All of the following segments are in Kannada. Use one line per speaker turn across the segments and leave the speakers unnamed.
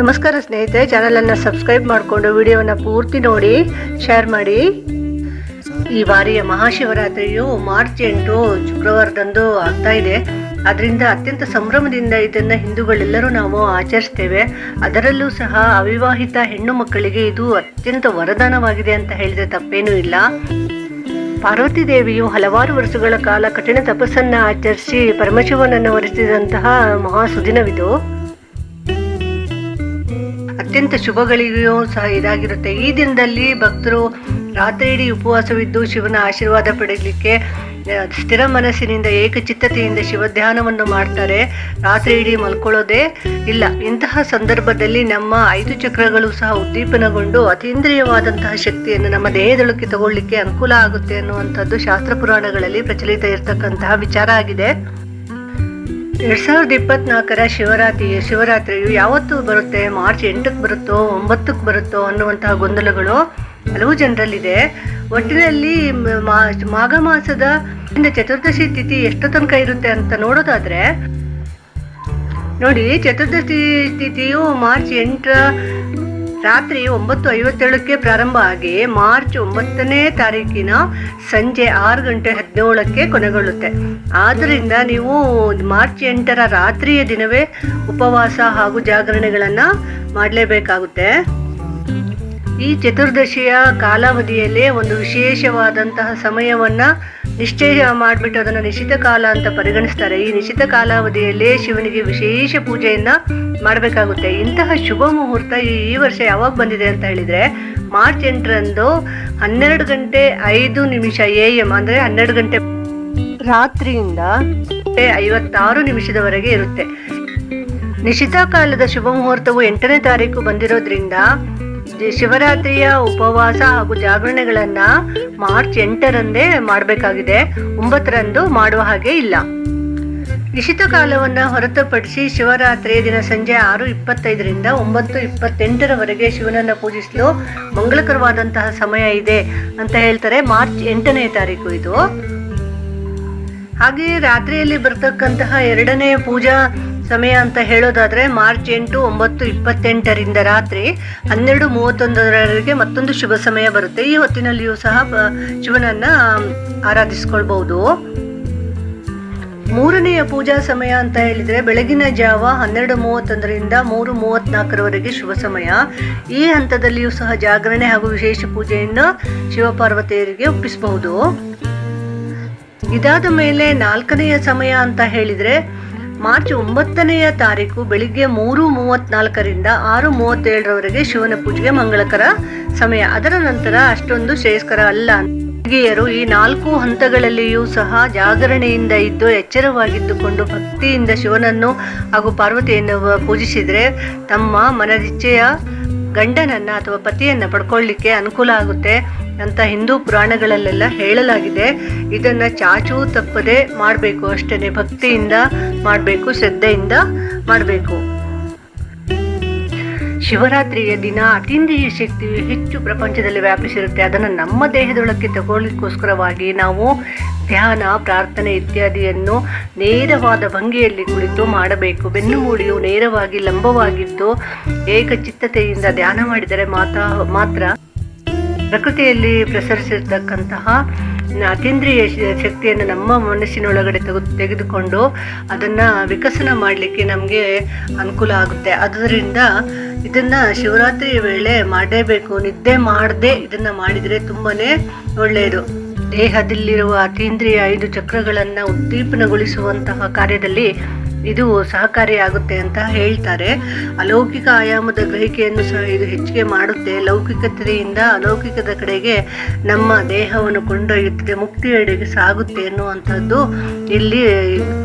ನಮಸ್ಕಾರ ಸ್ನೇಹಿತರೆ ಚಾನಲನ್ನು ಸಬ್ಸ್ಕ್ರೈಬ್ ಮಾಡಿಕೊಂಡು ವಿಡಿಯೋವನ್ನು ಪೂರ್ತಿ ನೋಡಿ ಶೇರ್ ಮಾಡಿ. ಈ ಬಾರಿಯ ಮಹಾಶಿವರಾತ್ರಿಯು ಮಾರ್ಚ್ ಎಂಟು ಶುಕ್ರವಾರದಂದು ಆಗ್ತಾ ಇದೆ. ಅದರಿಂದ ಅತ್ಯಂತ ಸಂಭ್ರಮದಿಂದ ಇದನ್ನು ಹಿಂದೂಗಳೆಲ್ಲರೂ ನಾವು ಆಚರಿಸ್ತೇವೆ. ಅದರಲ್ಲೂ ಸಹ ಅವಿವಾಹಿತ ಹೆಣ್ಣು ಮಕ್ಕಳಿಗೆ ಇದು ಅತ್ಯಂತ ವರದಾನವಾಗಿದೆ ಅಂತ ಹೇಳಿದ್ರೆ ತಪ್ಪೇನೂ ಇಲ್ಲ. ಪಾರ್ವತಿ ದೇವಿಯು ಹಲವಾರು ವರ್ಷಗಳ ಕಾಲ ಕಠಿಣ ತಪಸ್ಸನ್ನು ಆಚರಿಸಿ ಪರಮಶಿವನನ್ನು ವರಿಸಿದಂತಹ ಮಹಾ ಸುದಿನವಿದು. ಅತ್ಯಂತ ಶುಭಗಳಿಗೂ ಸಹ ಇದಾಗಿರುತ್ತೆ. ಈ ದಿನದಲ್ಲಿ ಭಕ್ತರು ರಾತ್ರಿ ಇಡೀ ಉಪವಾಸವಿದ್ದು ಶಿವನ ಆಶೀರ್ವಾದ ಪಡೆಯಲಿಕ್ಕೆ ಸ್ಥಿರ ಮನಸ್ಸಿನಿಂದ ಏಕಚಿತ್ತತೆಯಿಂದ ಶಿವ ಧ್ಯಾನವನ್ನು ಮಾಡ್ತಾರೆ. ರಾತ್ರಿ ಇಡೀ ಮಲ್ಕೊಳ್ಳೋದೇ ಇಲ್ಲ. ಇಂತಹ ಸಂದರ್ಭದಲ್ಲಿ ನಮ್ಮ ಐದು ಚಕ್ರಗಳು ಸಹ ಉದ್ದೀಪನಗೊಂಡು ಅತೀಂದ್ರಿಯವಾದಂತಹ ಶಕ್ತಿಯನ್ನು ನಮ್ಮ ದೇಹದೊಳಕ್ಕೆ ತಗೊಳ್ಳಿಕ್ಕೆ ಅನುಕೂಲ ಆಗುತ್ತೆ ಅನ್ನುವಂಥದ್ದು ಶಾಸ್ತ್ರ ಪುರಾಣಗಳಲ್ಲಿ ಪ್ರಚಲಿತ ಇರತಕ್ಕಂತಹ ವಿಚಾರ ಆಗಿದೆ. ಎರಡ್ ಸಾವಿರದ ಇಪ್ಪತ್ನಾಲ್ಕರ ಶಿವರಾತ್ರಿ, ಶಿವರಾತ್ರಿಯು ಯಾವತ್ತು ಬರುತ್ತೆ? ಮಾರ್ಚ್ ಎಂಟಕ್ಕೆ ಬರುತ್ತೋ, ಒಂಬತ್ತಕ್ಕೆ ಬರುತ್ತೋ ಅನ್ನುವಂತಹ ಗೊಂದಲಗಳು ಹಲವು ಜನರಲ್ಲಿದೆ. ಒಟ್ಟಿನಲ್ಲಿ ಮಾಘ ಮಾಸದ ಚತುರ್ದಶಿ ತಿಥಿ ಎಷ್ಟು ತನಕ ಇರುತ್ತೆ ಅಂತ ನೋಡೋದಾದ್ರೆ, ನೋಡಿ, ಚತುರ್ದಶಿ ತಿಥಿಯು ಮಾರ್ಚ್ ಎಂಟರ ರಾತ್ರಿ ಒಂಬತ್ತು ಐವತ್ತೇಳಕ್ಕೆ ಪ್ರಾರಂಭ ಆಗಿ ಮಾರ್ಚ್ ಒಂಬತ್ತನೇ ತಾರೀಕಿನ ಸಂಜೆ ಆರು ಗಂಟೆ ಹದಿನೇಳಕ್ಕೆ ಕೊನೆಗೊಳ್ಳುತ್ತೆ. ಆದ್ದರಿಂದ ನೀವು ಮಾರ್ಚ್ ಎಂಟರ ರಾತ್ರಿಯ ದಿನವೇ ಉಪವಾಸ ಹಾಗೂ ಜಾಗರಣೆಗಳನ್ನು ಮಾಡಲೇಬೇಕಾಗುತ್ತೆ. ಈ ಚತುರ್ದಶಿಯ ಕಾಲಾವಧಿಯಲ್ಲಿ ಒಂದು ವಿಶೇಷವಾದಂತಹ ಸಮಯವನ್ನ ನಿಶ್ಚಯ ಮಾಡಿಬಿಟ್ಟು ಅದನ್ನು ನಿಶ್ಚಿತ ಕಾಲ ಅಂತ ಪರಿಗಣಿಸ್ತಾರೆ. ಈ ನಿಶ್ಚಿತ ಕಾಲಾವಧಿಯಲ್ಲೇ ಶಿವನಿಗೆ ವಿಶೇಷ ಪೂಜೆಯನ್ನ ಮಾಡಬೇಕಾಗುತ್ತೆ. ಇಂತಹ ಶುಭ ಮುಹೂರ್ತ ಈ ವರ್ಷ ಯಾವಾಗ ಬಂದಿದೆ ಅಂತ ಹೇಳಿದ್ರೆ ಮಾರ್ಚ್ ಎಂಟರಂದು ಹನ್ನೆರಡು ಗಂಟೆ ಐದು ನಿಮಿಷ ಎ ಎಂ ಅಂದ್ರೆ ಹನ್ನೆರಡು ಗಂಟೆ ರಾತ್ರಿಯಿಂದ ಐವತ್ತಾರು ನಿಮಿಷದವರೆಗೆ ಇರುತ್ತೆ. ನಿಶ್ಚಿತ ಕಾಲದ ಶುಭ ಮುಹೂರ್ತವು ಎಂಟನೇ ತಾರೀಕು ಬಂದಿರೋದ್ರಿಂದ ಶಿವರಾತ್ರಿಯ ಉಪವಾಸ ಹಾಗೂ ಜಾಗರಣೆಗಳನ್ನ ಮಾರ್ಚ್ ಎಂಟರಂದೇ ಮಾಡಬೇಕಾಗಿದೆ. ಒಂಬತ್ತರಂದು ಮಾಡುವ ಹಾಗೆ ಇಲ್ಲ. ನಿಶ್ಚಿತ ಕಾಲವನ್ನ ಹೊರತುಪಡಿಸಿ ಶಿವರಾತ್ರಿಯ ದಿನ ಸಂಜೆ ಆರು ಇಪ್ಪತ್ತೈದರಿಂದ ಒಂಬತ್ತು ಇಪ್ಪತ್ತೆಂಟರವರೆಗೆ ಶಿವನನ್ನ ಪೂಜಿಸಲು ಮಂಗಳಕರವಾದಂತಹ ಸಮಯ ಇದೆ ಅಂತ ಹೇಳ್ತಾರೆ ಮಾರ್ಚ್ ಎಂಟನೇ ತಾರೀಕು ಇದು. ಹಾಗೆಯೇ ರಾತ್ರಿಯಲ್ಲಿ ಬರ್ತಕ್ಕಂತಹ ಎರಡನೇ ಪೂಜಾ ಸಮಯ ಅಂತ ಹೇಳೋದಾದರೆ ಮಾರ್ಚ್ ಎಂಟು ಒಂಬತ್ತು ಇಪ್ಪತ್ತೆಂಟರಿಂದ ರಾತ್ರಿ ಹನ್ನೆರಡು ಮೂವತ್ತೊಂದರವರೆಗೆ ಮತ್ತೊಂದು ಶುಭ ಸಮಯ ಬರುತ್ತೆ. ಈ ಹೊತ್ತಿನಲ್ಲಿಯೂ ಸಹ ಶಿವನನ್ನು ಆರಾಧಿಸ್ಕೊಳ್ಬಹುದು. ಮೂರನೆಯ ಪೂಜಾ ಸಮಯ ಅಂತ ಹೇಳಿದ್ರೆ ಬೆಳಗಿನ ಜಾವ ಹನ್ನೆರಡು ಮೂವತ್ತೊಂದರಿಂದ ಮೂರು ಮೂವತ್ನಾಲ್ಕರವರೆಗೆ ಶುಭ ಸಮಯ. ಈ ಹಂತದಲ್ಲಿಯೂ ಸಹ ಜಾಗರಣೆ ಹಾಗೂ ವಿಶೇಷ ಪೂಜೆಯನ್ನು ಶಿವಪಾರ್ವತಿಯರಿಗೆ ಒಪ್ಪಿಸಬಹುದು. ಇದಾದ ಮೇಲೆ ನಾಲ್ಕನೆಯ ಸಮಯ ಅಂತ ಹೇಳಿದ್ರೆ ಮಾರ್ಚ್ ಒಂಬತ್ತನೆಯ ತಾರೀಕು ಬೆಳಿಗ್ಗೆ ಮೂರು ಮೂವತ್ನಾಲ್ಕರಿಂದ ಆರು ಮೂವತ್ತೇಳರವರೆಗೆ ಶಿವನ ಪೂಜೆಗೆ ಮಂಗಳಕರ ಸಮಯ. ಅದರ ನಂತರ ಅಷ್ಟೊಂದು ಶ್ರೇಯಸ್ಕರ ಅಲ್ಲ. ಹುಡುಗಿಯರು ಈ ನಾಲ್ಕು ಹಂತಗಳಲ್ಲಿಯೂ ಸಹ ಜಾಗರಣೆಯಿಂದ ಇದ್ದು ಎಚ್ಚರವಾಗಿದ್ದುಕೊಂಡು ಭಕ್ತಿಯಿಂದ ಶಿವನನ್ನು ಹಾಗೂ ಪಾರ್ವತಿಯನ್ನು ಪೂಜಿಸಿದರೆ ತಮ್ಮ ಮನದಿಚ್ಛೆಯ ಗಂಡನನ್ನು ಅಥವಾ ಪತಿಯನ್ನು ಪಡ್ಕೊಳ್ಳಿಕ್ಕೆ ಅನುಕೂಲ ಆಗುತ್ತೆ. ಅಂತ ಹಿಂದೂ ಪುರಾಣಗಳಲ್ಲೆಲ್ಲ ಹೇಳಲಾಗಿದೆ. ಇದನ್ನ ಚಾಚೂ ತಪ್ಪದೆ ಮಾಡಬೇಕು ಅಷ್ಟೇ ಭಕ್ತಿಯಿಂದ ಮಾಡಬೇಕು, ಶ್ರದ್ಧೆಯಿಂದ ಮಾಡಬೇಕು. ಶಿವರಾತ್ರಿಯ ದಿನ ಅತೀಂದ್ರಿಯ ಶಕ್ತಿಯು ಹೆಚ್ಚು ಪ್ರಪಂಚದಲ್ಲಿ ವ್ಯಾಪಿಸಿರುತ್ತೆ. ಅದನ್ನು ನಮ್ಮ ದೇಹದೊಳಕ್ಕೆ ತಗೊಳ್ಳಿಕ್ಕೋಸ್ಕರವಾಗಿ ನಾವು ಧ್ಯಾನ, ಪ್ರಾರ್ಥನೆ ಇತ್ಯಾದಿಯನ್ನು ನೇರವಾದ ಭಂಗಿಯಲ್ಲಿ ಕುಳಿತು ಮಾಡಬೇಕು. ಬೆನ್ನು ಮೂಡಿಯು ನೇರವಾಗಿ ಲಂಬವಾಗಿದ್ದು ಏಕಚಿತ್ತತೆಯಿಂದ ಧ್ಯಾನ ಮಾಡಿದರೆ ಮಾತಾ ಮಾತ್ರ ಪ್ರಕೃತಿಯಲ್ಲಿ ಪ್ರಸರಿಸಿರ್ತಕ್ಕಂತಹ ಅತೀಂದ್ರಿಯ ಶಕ್ತಿಯನ್ನು ನಮ್ಮ ಮನಸ್ಸಿನೊಳಗಡೆ ತೆಗೆ ತೆಗೆದುಕೊಂಡು ಅದನ್ನು ವಿಕಸನ ಮಾಡಲಿಕ್ಕೆ ನಮಗೆ ಅನುಕೂಲ ಆಗುತ್ತೆ. ಅದರಿಂದ ಇದನ್ನು ಶಿವರಾತ್ರಿ ವೇಳೆ ಮಾಡಲೇಬೇಕು ನಿದ್ದೆ ಮಾಡದೆ ಇದನ್ನು ಮಾಡಿದರೆ ತುಂಬಾ ಒಳ್ಳೆಯದು. ದೇಹದಲ್ಲಿರುವ ಅತೀಂದ್ರಿಯ ಐದು ಚಕ್ರಗಳನ್ನು ಉದ್ದೀಪನಗೊಳಿಸುವಂತಹ ಕಾರ್ಯದಲ್ಲಿ ಇದು ಸಹಕಾರಿಯಾಗುತ್ತೆ ಅಂತ ಹೇಳ್ತಾರೆ. ಅಲೌಕಿಕ ಆಯಾಮದ ಗ್ರಹಿಕೆಯನ್ನು ಸಹ ಇದು ಹೆಚ್ಚಿಗೆ ಮಾಡುತ್ತೆ. ಲೌಕಿಕತೆಯಿಂದ ಅಲೌಕಿಕದ ಕಡೆಗೆ ನಮ್ಮ ದೇಹವನ್ನು ಕೊಂಡೊಯ್ಯುತ್ತದೆ, ಮುಕ್ತಿಯೆಡೆಗೆ ಸಾಗುತ್ತೆ ಎನ್ನುವಂಥದ್ದು ಇಲ್ಲಿ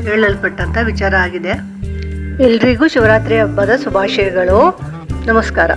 ಹೇಳಲ್ಪಟ್ಟಂತ ವಿಚಾರ ಆಗಿದೆ. ಎಲ್ರಿಗೂ ಶಿವರಾತ್ರಿ ಹಬ್ಬದ ಶುಭಾಶಯಗಳು. ನಮಸ್ಕಾರ.